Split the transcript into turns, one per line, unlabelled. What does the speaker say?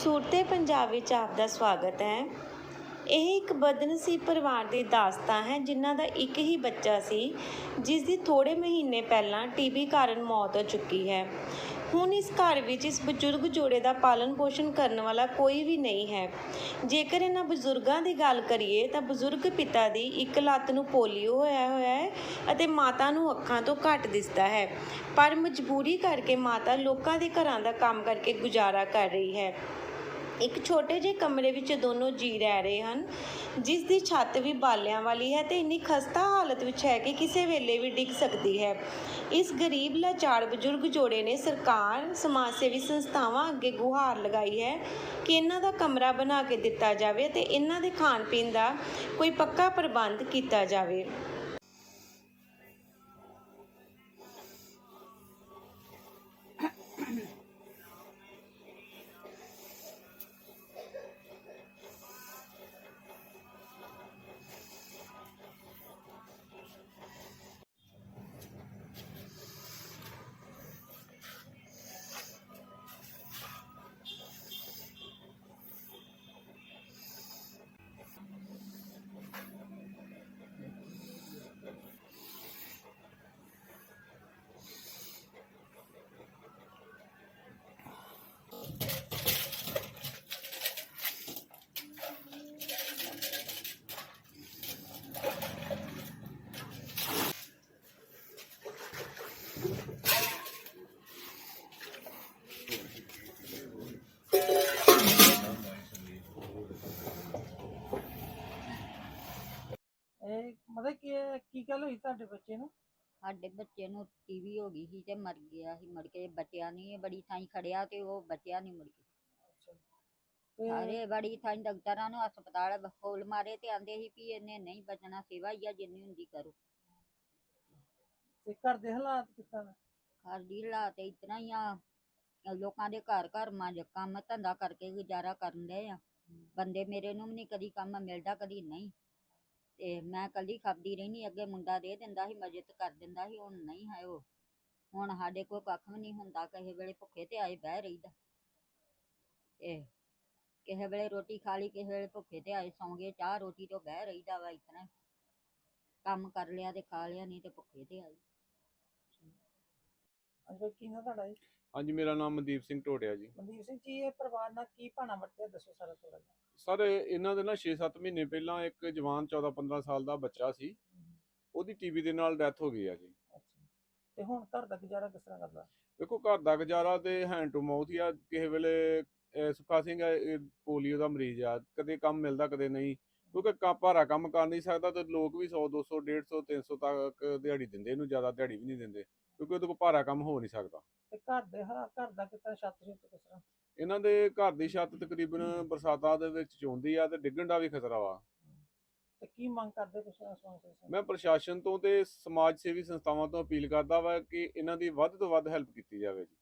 ਸੂਰਤੇ ਪੰਜਾਬ ਵਿੱਚ ਆਪ ਦਾ ਸਵਾਗਤ ਹੈ। ਇਹ ਇੱਕ ਬਦਨਸੀਬ ਪਰਿਵਾਰ ਦੀ ਦਾਸਤਾਨ ਹੈ, ਜਿਨ੍ਹਾਂ ਦਾ ਇੱਕ ਹੀ ਬੱਚਾ ਸੀ, ਜਿਸ ਦੀ ਥੋੜੇ ਮਹੀਨੇ ਪਹਿਲਾਂ ਟੀਬੀ ਕਾਰਨ ਮੌਤ ਹੋ ਚੁੱਕੀ ਹੈ। ਹੁਣ ਇਸ ਘਰ ਵਿੱਚ ਇਸ ਬਜ਼ੁਰਗ ਜੋੜੇ ਦਾ ਪਾਲਣ ਪੋਸ਼ਣ ਕਰਨ ਵਾਲਾ ਕੋਈ ਵੀ ਨਹੀਂ ਹੈ। ਜੇਕਰ ਇਹਨਾਂ ਬਜ਼ੁਰਗਾਂ ਦੀ ਗੱਲ ਕਰੀਏ, ਤਾਂ ਬਜ਼ੁਰਗ ਪਿਤਾ ਦੀ ਇੱਕ ਲੱਤ ਨੂੰ ਪੋਲੀਓ ਹੋਇਆ ਹੋਇਆ ਹੈ ਅਤੇ ਮਾਤਾ ਨੂੰ ਅੱਖਾਂ ਤੋਂ ਘੱਟ ਦਿਸਦਾ ਹੈ। ਪਰ ਮਜਬੂਰੀ ਕਰਕੇ ਮਾਤਾ ਲੋਕਾਂ ਦੇ ਘਰਾਂ ਦਾ ਕੰਮ ਕਰਕੇ ਗੁਜ਼ਾਰਾ ਕਰ ਰਹੀ ਹੈ। ਇੱਕ ਛੋਟੇ ਜਿਹੇ ਕਮਰੇ ਵਿੱਚ ਦੋਨੋਂ ਜੀ ਰਹਿ ਰਹੇ ਹਨ। ਜਿਸ ਦੀ ਛੱਤ ਵੀ ਬਾਲਿਆਂ ਵਾਲੀ ਹੈ ਤੇ ਇੰਨੀ ਖਸਤਾ ਹਾਲਤ ਵਿੱਚ ਹੈ ਕਿ ਕਿਸੇ ਵੇਲੇ ਵੀ ਡਿੱਗ ਸਕਦੀ ਹੈ। ਇਸ ਗਰੀਬ ਲਾਚਾਰ ਬਜ਼ੁਰਗ ਜੋੜੇ ਨੇ ਸਰਕਾਰ ਸਮਾਜ ਸੇਵੀ ਸੰਸਥਾਵਾਂ ਅੱਗੇ ਗੁਹਾਰ ਲਗਾਈ ਹੈ ਕਿ ਇਹਨਾਂ ਦਾ ਕਮਰਾ ਬਣਾ ਕੇ ਦਿੱਤਾ ਜਾਵੇ ਤੇ ਇਹਨਾਂ ਦੇ ਖਾਣ ਪੀਣ ਦਾ ਕੋਈ ਪੱਕਾ ਪ੍ਰਬੰਧ ਕੀਤਾ ਜਾਵੇ।
ਇਹ ਮਤਲਬ ਕਿ ਇਹ ਕੀ ਗੱਲ ਹੋਈ ਤੁਹਾਡੇ ਬੱਚੇ ਨੂੰ?
ਸਾਡੇ ਬੱਚੇ ਨੂੰ ਟੀਵੀ ਹੋ ਗਈ ਸੀ ਤੇ ਮਰ ਗਿਆ ਸੀ ਮੁੜ ਕੇ ਬਚਿਆ ਨਹੀਂ ਬੜੀ ਥਾਈਂ ਖੜਿਆ ਤੇ ਉਹ ਬਚਿਆ ਨਹੀਂ ਮੁੜ ਕੇ।
ਤੇ
ਸਾਰੇ ਬੜੀ ਥਾਈਂ ਡਾਕਟਰਾਂ ਨੂੰ ਹਸਪਤਾਲ ਫੋਲ ਮਾਰੇ ਤੇ ਆਂਦੇ ਸੀ ਵੀ ਇਹਨੇ ਨਹੀਂ ਬਚਣਾ ਸੇਵਾ ਹੀ ਆ ਜਿੰਨੀ ਹੁੰਦੀ ਕਰੋ।
ਤੇ ਘਰ ਦੇ ਹਾਲਾਤ ਕਿੱਦਾਂ ਨੇ?
ਸਾਡੀ ਹਾਲਾਤ ਇਤਨਾ ਹੀ ਆ ਲੋਕਾਂ ਦੇ ਘਰ ਘਰ ਮਾਂ ਕੰਮ ਧੰਦਾ ਕਰਕੇ ਗੁਜ਼ਾਰਾ ਕਰਨ ਦੇ ਆ। ਬੰਦੇ ਮੇਰੇ ਨੂੰ ਵੀ ਨਹੀਂ ਕਦੀ ਕੰਮ ਮਿਲਦਾ ਕਦੀ ਨਹੀਂ। ਤੇ ਮੈਂ ਕੱਲੀ ਖਾਂਦੀ ਰਹਿਨੀ ਅੱਗੇ ਮੁੰਡਾ ਦੇ ਦਿੰਦਾ ਸੀ ਮਦਦ ਕਰ ਦਿੰਦਾ ਸੀ, ਹੁਣ ਨਹੀਂ ਹੈ ਉਹ। ਹੁਣ ਸਾਡੇ ਕੋਲ ਕੱਖ ਵੀ ਨਹੀਂ ਹੁੰਦਾ, ਕਿਸੇ ਵੇਲੇ ਭੁੱਖੇ ਤੇ ਆਏ ਬਹਿ ਰਹੀਦਾ। ਤੇ ਕਿਸੇ ਵੇਲੇ ਰੋਟੀ ਖਾ ਲਈ, ਕਿਸੇ ਵੇਲੇ ਭੁੱਖੇ ਤੇ ਆਏ ਸੌਂ ਗਏ ਚਾਹ ਰੋਟੀ ਤੋਂ ਬਹਿ ਰਹੀਦਾ ਵਾ ਇਤਨਾ। ਕੰਮ ਕਰ ਲਿਆ ਤੇ ਖਾ ਲਿਆ, ਨਹੀਂ ਤੇ ਭੁੱਖੇ ਤੇ ਆਏ
ਅੱਛਾ ਕੀ ਨਾ ਤੁਹਾਡਾ ਜੀ?
ਹਾਂਜੀ ਮੇਰਾ ਨਾਮ ਮਨਦੀਪ ਸਿੰਘ ਟੋੜਿਆ ਜੀ।
ਮਨਦੀਪ ਸਿੰਘ ਜੀ ਇਹ ਪਰਿਵਾਰ ਨਾਲ ਕੀ ਭਾਣਾ ਵਰਤਿਆ ਦੱਸੋ ਸਾਰਾ ਥੋੜਾ ਜਿਹਾ।
ਸਰ ਇਹਨਾਂ ਦੇ ਨਾ 6-7 ਮਹੀਨੇ ਪਹਿਲਾਂ ਇੱਕ ਜਵਾਨ 14-15 ਸਾਲ ਦਾ ਬੱਚਾ ਸੀ। ਉਹਦੀ ਟੀਬੀ ਦੇ ਨਾਲ ਡੈਥ ਹੋ ਗਈ ਆ ਜੀ।
ਤੇ ਹੁਣ ਘਰ ਦਾ ਗੁਜ਼ਾਰਾ ਕਿਸ ਤਰ੍ਹਾਂ ਕਰਦਾ?
ਦੇਖੋ ਘਰ ਦਾ ਗੁਜ਼ਾਰਾ ਤੇ ਹੈਂਡ ਟੂ ਮਾਊਥ ਹੀ ਆ। ਕਿਸੇ ਵੇਲੇ ਸੁੱਖਾ ਸਿੰਘ ਪੋਲੀਓ ਦਾ ਮਰੀਜ਼ ਆ। ਕਦੇ ਕੰਮ ਮਿਲਦਾ ਕਦੇ ਨਹੀਂ। ਕਿਉਂਕਿ ਕਾ ਭਾਰਾ ਕੰਮ ਕਰ ਨਹੀਂ ਸਕਦਾ ਤੇ ਲੋਕ ਵੀ 100 200 150 300 ਤੱਕ ਦਿਹਾੜੀ ਦਿੰਦੇ ਇਹਨੂੰ ਜ਼ਿਆਦਾ ਦਿਹਾੜੀ ਵੀ ਨਹੀਂ ਦਿੰਦੇ ਕਿਉਂਕਿ ਉਹਦੇ ਕੋਲ ਭਾਰਾ ਕੰਮ ਹੋ ਨਹੀਂ ਸਕਦਾ।
ਤੇ ਘਰ ਦੇ ਘਰ ਦਾ ਕਿਸ ਤਰ੍ਹਾਂ ਛੱਤ ਛੁੱਤ ਕਿਸ ਤਰ੍ਹਾਂ?
ਇਹਨਾਂ ਦੇ ਘਰ ਦੀ ਛੱਤ ਤਕਰੀਬਨ ਬਰਸਾਤਾਂ ਦੇ ਵਿੱਚ ਚੋਂਦੀ ਆ ਤੇ ਡਿੱਗਣ ਦਾ ਵੀ ਖਤਰਾ ਵਾ।
ਤੇ ਕੀ ਮੰਗ ਕਰਦੇ ਸੇ
ਮੈਂ ਪ੍ਰਸ਼ਾਸਨ ਤੋਂ ਤੇ ਸਮਾਜ ਸੇਵੀ ਸੰਸਥਾਵਾਂ ਤੋਂ ਅਪੀਲ ਕਰਦਾ ਵਾ ਕਿ ਇਹਨਾਂ ਦੀ ਵੱਧ ਤੋਂ ਵੱਧ ਹੈਲਪ ਕੀਤੀ ਜਾਵੇ ਜੀ।